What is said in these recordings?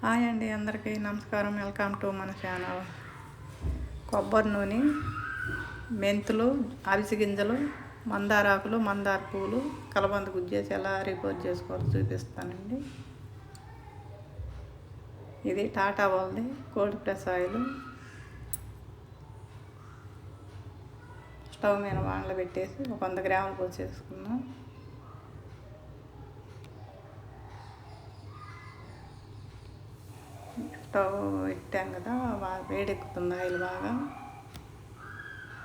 Hi అండి అందరికీ నమస్కారం. వెల్కమ్ టు మన ఛానల్. కొబ్బరి నూనె మెంతులు అవిసి గింజలు మందార ఆకులు మందార పూలు కలబంద గుజ్జేసి ఎలా రిపోర్ట్ చేసుకోవాలో చూపిస్తానండి. ఇది టాటా వాళ్ళది కోల్డ్ ప్రెస్ ఆయిల్ స్టవ్ మీద వానలు పెట్టేసి ఒక వంద గ్రాములు పోసేసుకున్నాం స్టవ్ పెట్టాం కదా బాగా వేడెక్కుతుంది ఆయిల్ బాగా.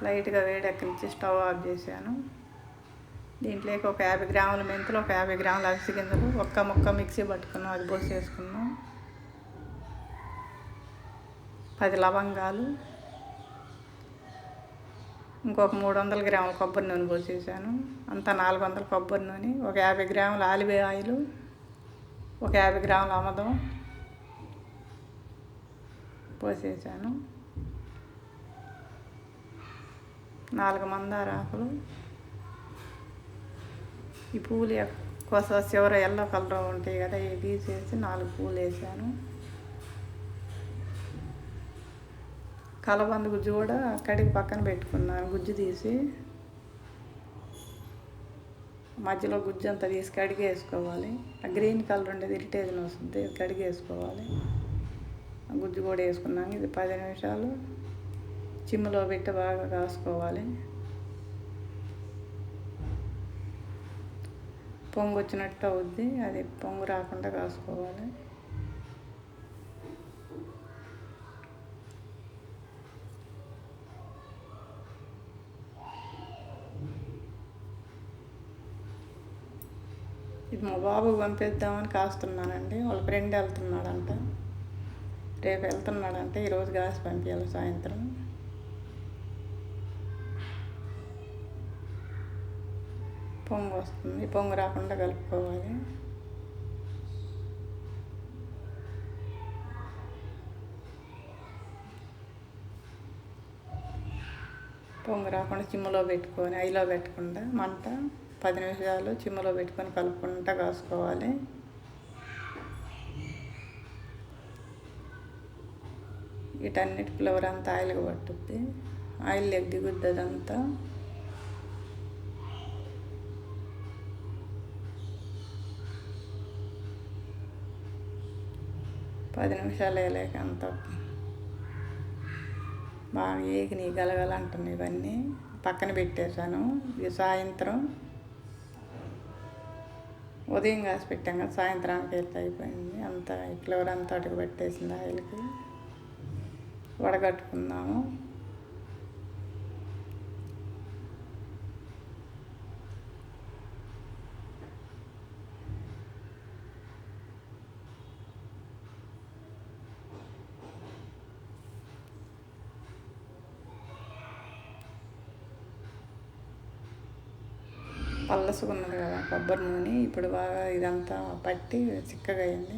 లైట్గా వేడెక్కనిచ్చి స్టవ్ ఆఫ్ చేశాను. దీంట్లోకి ఒక యాభై గ్రాముల మెంతులు ఒక యాభై గ్రాముల అవిసి గింజలు ఒక్క ముక్క మిక్సీ పట్టుకున్నాం అది పోసేసుకున్నాం పది లవంగాలు ఇంకొక మూడు వందల గ్రాముల కొబ్బరి నూనె పోసేసాను అంతా నాలుగు వందల కొబ్బరి నూనె ఒక యాభై గ్రాముల ఆలివే ఆయిల్ ఒక యాభై గ్రాముల ఆమదం పోసేసాను నాలుగు మందార ఆకులు ఈ పూలు కోసం చివర ఎల్లో కలర్ ఉంటాయి కదా ఇవి తీసేసి నాలుగు పూలు వేసాను. కలబంద గుజ్జు కూడా కడిగి పక్కన పెట్టుకున్నాను గుజ్జు తీసి. మధ్యలో గుజ్జు అంతా తీసి కడిగేసుకోవాలి. ఆ గ్రీన్ కలర్ ఉండేది ఇరిటేజన్ వస్తుంది కడిగేసుకోవాలి. గుజ్జు కూడా వేసుకున్నాం. ఇది పది నిమిషాలు చిమ్ములో పెట్టి బాగా కాసుకోవాలి. పొంగు వచ్చినట్టు అవుద్ది. అది పొంగు రాకుండా కాసుకోవాలి. ఇది మా బాబు పంపిద్దామని కాస్తున్నానండి. వాళ్ళ ఫ్రెండ్ వెళ్తున్నాడంట. రేపు వెళ్తున్నాడంటే ఈరోజు గ్యాస్ పంపించాలి సాయంత్రం. పొంగు వస్తుంది. పొంగు రాకుండా కలుపుకోవాలి. పొంగు రాకుండా చిమ్ములో పెట్టుకొని ఐలో పెట్టకుండా మంట పది నిమిషాలు చిమ్ములో పెట్టుకొని కలుపుకుంటా కాసుకోవాలి. వీటన్నిటి ఫ్లవర్ అంతా ఆయిల్గా పట్టుద్ది. ఆయిల్ దిగుద్ది అదంతా పది నిమిషాలు వేయలేక అంత బాగా ఏగిని గలగలంటున్నాయి ఇవన్నీ. పక్కన పెట్టేశాను. ఇది సాయంత్రం ఉదయం కాసి పెట్టాం కదా సాయంత్రానికి అయితే అయిపోయింది. అంతా ఫ్లవర్ అంతా అటుకు పెట్టేసింది ఆయిల్కి. వడగట్టుకుందాము. పల్లసుకున్నది కదా కొబ్బరి నూనె. ఇప్పుడు బాగా ఇదంతా పట్టి చిక్కగా అయింది